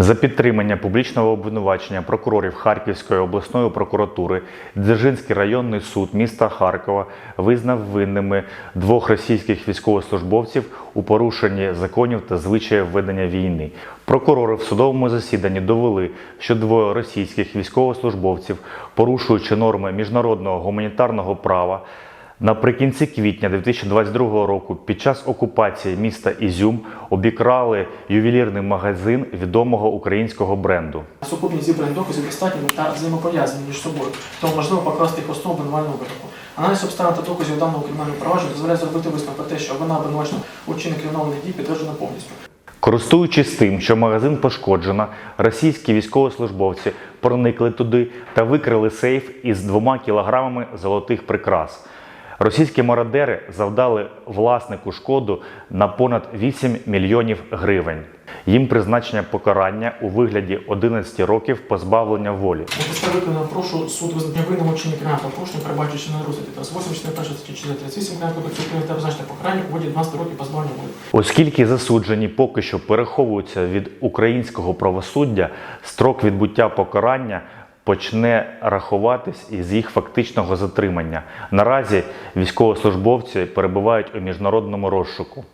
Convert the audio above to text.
За підтримання публічного обвинувачення прокурорів Харківської обласної прокуратури Дзержинський районний суд міста Харкова визнав винними двох російських військовослужбовців у порушенні законів та звичаїв ведення війни. Прокурори в судовому засіданні довели, що двоє російських військовослужбовців, порушуючи норми міжнародного гуманітарного права, Наприкінці квітня 2022 року під час окупації міста Ізюм обікрали ювелірний магазин відомого українського бренду. Сукупність зібраних доказів достатніми та взаємопов'язані між собою, тому можливо покласти їх основу обвинувального вироку. Аналіз обставин та доказів даного кримінального провадження дозволяє зробити висновок про те, що вина обвинувачена у вчиненні кримінальних дій підтверджена повністю. Користуючись тим, що магазин пошкоджено, російські військовослужбовці проникли туди та викрили сейф із двома кілограмами золотих прикрас. Російські мародери завдали власнику шкоду на понад 8 мільйонів гривень. Їм призначення покарання у вигляді 11 років позбавлення волі. На підставі прошу суд визнання у вчиненні кримінального порушення, перебачуючи на розгляді та з 8 1 статті 438 Кримінального кодексу та призначення покарання у воді 12 років позбавлення волі. Оскільки засуджені поки що переховуються від українського правосуддя, строк відбуття покарання почне рахуватись із їх фактичного затримання. Наразі військовослужбовці перебувають у міжнародному розшуку.